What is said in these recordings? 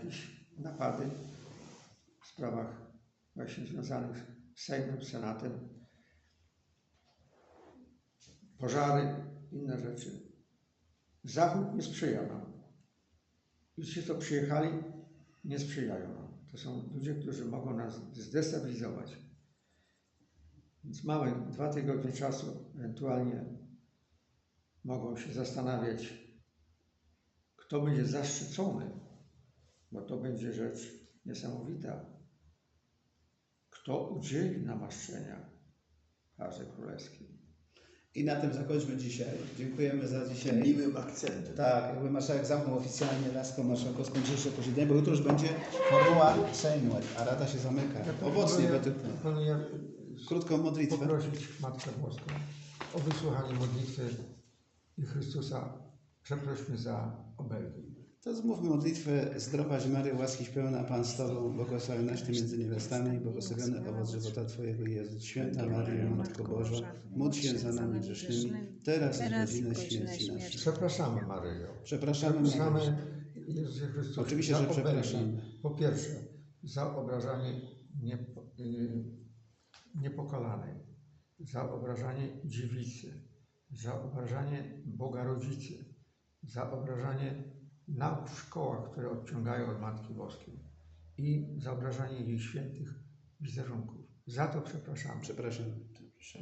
jakieś napady w sprawach właśnie związanych z Sejmem, Senatem, pożary, inne rzeczy. Zachód nie sprzyja nam. I ci, co przyjechali, nie sprzyjają nam. To są ludzie, którzy mogą nas zdestabilizować. Więc mamy dwa tygodnie czasu, ewentualnie mogą się zastanawiać, kto będzie zaszczycony, bo to będzie rzecz niesamowita. Kto udzieli namaszczenia Parze Królewskiej. I na tym zakończmy dzisiaj. Dziękujemy za dzisiaj. Miłym akcentem. Tak, jakby marszałek zamknął oficjalnie laską marszałkowską dzisiejsze posiedzenie, bo jutro już będzie formuła Sejmu, a rada się zamyka. Owocnie według mnie. Proponuję Krótką modlitwę. poprosić Matkę Boską o wysłuchanie modlitwy i Chrystusa przeprośmy za obelgi. To zmówmy modlitwę Zdrowaś Maryjo, łaskiś pełna Pan z Tobą, błogosławionaś Ty między niewiastami i błogosławiony owoc żywota Twojego Jezus. Święta Maryjo, Matko Boża, módl się za nami grzesznymi, teraz i w godzinę śmierci naszej. Przepraszamy Maryjo. Przepraszamy, Maryjo. Jezusie Chrystusie. Oczywiście, że przepraszamy. Po pierwsze, za obrażanie niepo, y, niepokalanej, za obrażanie dziewicy, za obrażanie Boga Rodzicy, za obrażanie nauk w szkołach, które odciągają od Matki Boskiej i za obrażanie jej świętych wizerunków. Za to przepraszamy. Przepraszam.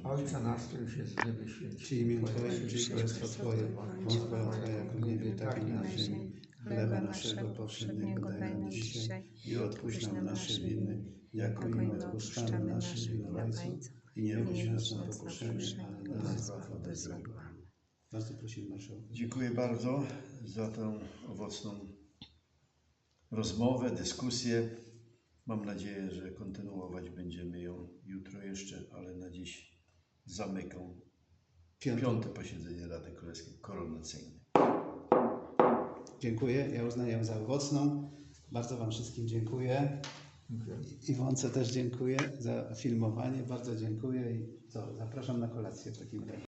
Ojca nasz, któryś jest w niebie święci. Ci imię Twoje, przyjdź królestwo Twoje, wola Twoja jak w niebie, tak i na ziemi. Chleba naszego powszedniego daj nam dzisiaj i odpuść nam nasze winy, jako i my odpuszczamy naszym winowajcom. I nie wódź nas na pokuszenie, ale nas zbaw ode złego. Bardzo prosimy marszałka. Dziękuję bardzo za tę owocną rozmowę, dyskusję. Mam nadzieję, że kontynuować będziemy ją jutro jeszcze, ale na dziś zamykam Piąte. piąte posiedzenie Rady Królewskiej Koronacyjnej. Dziękuję, ja uznaję ją za owocną. Bardzo Wam wszystkim dziękuję. Dziękuję. Iwonce też dziękuję za filmowanie, bardzo dziękuję i co, zapraszam na kolację w takim razie.